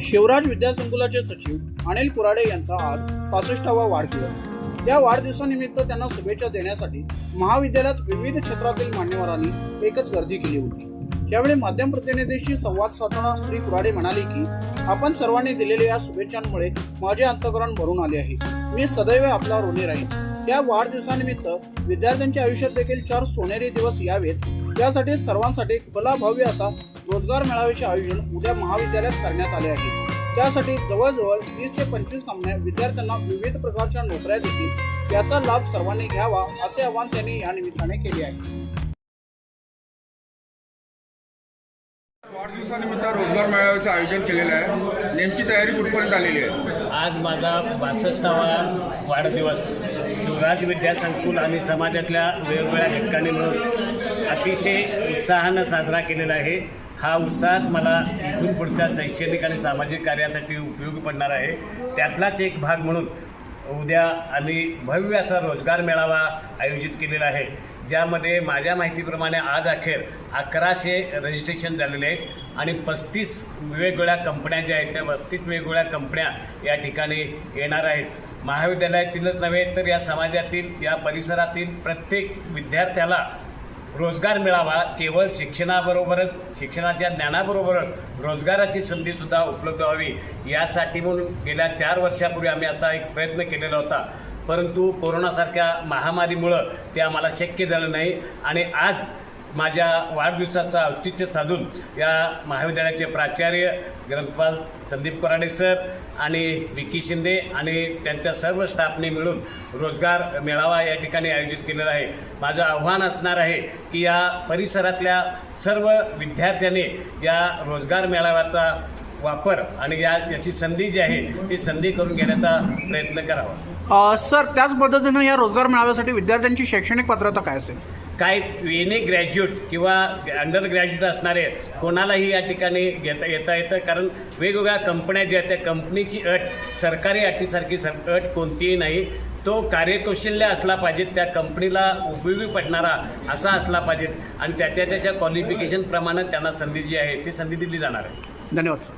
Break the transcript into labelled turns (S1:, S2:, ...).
S1: शिवराज विद्यासंकुलाचे सचिव अनिल कुराडे यांचा आज पासष्टावा वाढदिवस. या वाढदिवसानिमित्त त्यांना शुभेच्छा देण्यासाठी महाविद्यालयात विविध क्षेत्रातील मान्यवरांनी एकच गर्दी केली होती. यावेळी माध्यम प्रतिनिधीशी संवाद साधताना श्री कुराडे म्हणाले की आपण सर्वांनी दिलेल्या या शुभेच्छांमुळे माझे अंतकरण भरून आले आहे. मी सदैव आपला ऋणी राहीन. या वाढदिवसानिमित्त विद्यार्थ्यांच्या आयुष्यात देखील चार सोनेरी दिवस यावेत. यासाठी सर्वांसाठी खुला भव्य असा रोजगार मेळाव्याचे आयोजन उद्या महाविद्यालयात करण्यात आले आहे. त्यासाठी जवळजवळ वीस ते पंचवीस कंपन्या विद्यार्थ्यांना विविध प्रकारच्या नोकऱ्या देतील याचा लाभ सर्वांनी घ्यावा असे आवाहन त्यांनी या निमित्ताने केले आहे.
S2: वाढदिवसानिमित्त रोजगार मेळाव्याचं आयोजन केलेलं आहे. नेमकी तयारी कुठपर्यंत आलेली आहे?
S3: आज माझा बासष्टावा वाढदिवस. शिवराज विद्यासंकुल आणि समाजातल्या वेगवेगळ्या घटकांनी मिळून अतिशय उत्साहानं साजरा केलेला आहे. हा उत्साह मला इथून पुढच्या शैक्षणिक आणि सामाजिक कार्यासाठी उपयोगी पडणार आहे. त्यातलाच एक भाग म्हणून उद्या आम्ही भव्य असा रोजगार मेळावा आयोजित केलेला आहे. ज्यामध्ये माझ्या माहितीप्रमाणे आज अखेर अकराशे रजिस्ट्रेशन झालेले आहेत आणि पस्तीस वेगवेगळ्या कंपन्या ज्या आहेत त्या पस्तीस वेगवेगळ्या कंपन्या या ठिकाणी येणार आहेत. महाविद्यालयातीलच नव्हे तर या समाजातील या परिसरातील प्रत्येक विद्यार्थ्याला रोजगार मिळावा केवळ शिक्षणाबरोबरच शिक्षणाच्या ज्ञानाबरोबरच रोजगाराची संधीसुद्धा उपलब्ध व्हावी. यासाठी म्हणून गेल्या चार वर्षापूर्वी आम्ही असा एक प्रयत्न केलेला होता. परंतु कोरोनासारख्या महामारीमुळं ते आम्हाला शक्य झालं नाही आणि आज माझ्या वाढदिवसाचं औचित्य साधून या महाविद्यालयाचे प्राचार्य ग्रंथपाल संदीप कोराडे सर आणि विकी शिंदे आणि त्यांच्या सर्व स्टाफने मिळून रोजगार मेळावा या ठिकाणी आयोजित केलेला आहे. माझं आव्हान असणार आहे की या परिसरातल्या सर्व विद्यार्थ्यांनी या रोजगार मेळाव्याचा वापर आणि या याची संधी जी आहे ती संधी करून घेण्याचा प्रयत्न करावा.
S1: सर त्याच पद्धतीनं या रोजगार मेळाव्यासाठी विद्यार्थ्यांची शैक्षणिक पात्रता काय असेल?
S3: काय एनी ग्रॅज्युएट किंवा अंडर ग्रॅज्युएट असणारे कोणालाही या ठिकाणी घेता येता येतं. कारण वेगवेगळ्या कंपन्या ज्या आहेत त्या कंपनीची अट सरकारी अटीसारखी सर अट कोणतीही नाही. तो कार्यकौशल्य असला पाहिजे त्या कंपनीला उपयोगी पडणारा असा असला पाहिजे. आणि त्याच्या त्याच्या क्वालिफिकेशनप्रमाणे त्यांना संधी जी आहे ती संधी दिली जाणार आहे.
S1: धन्यवाद सर.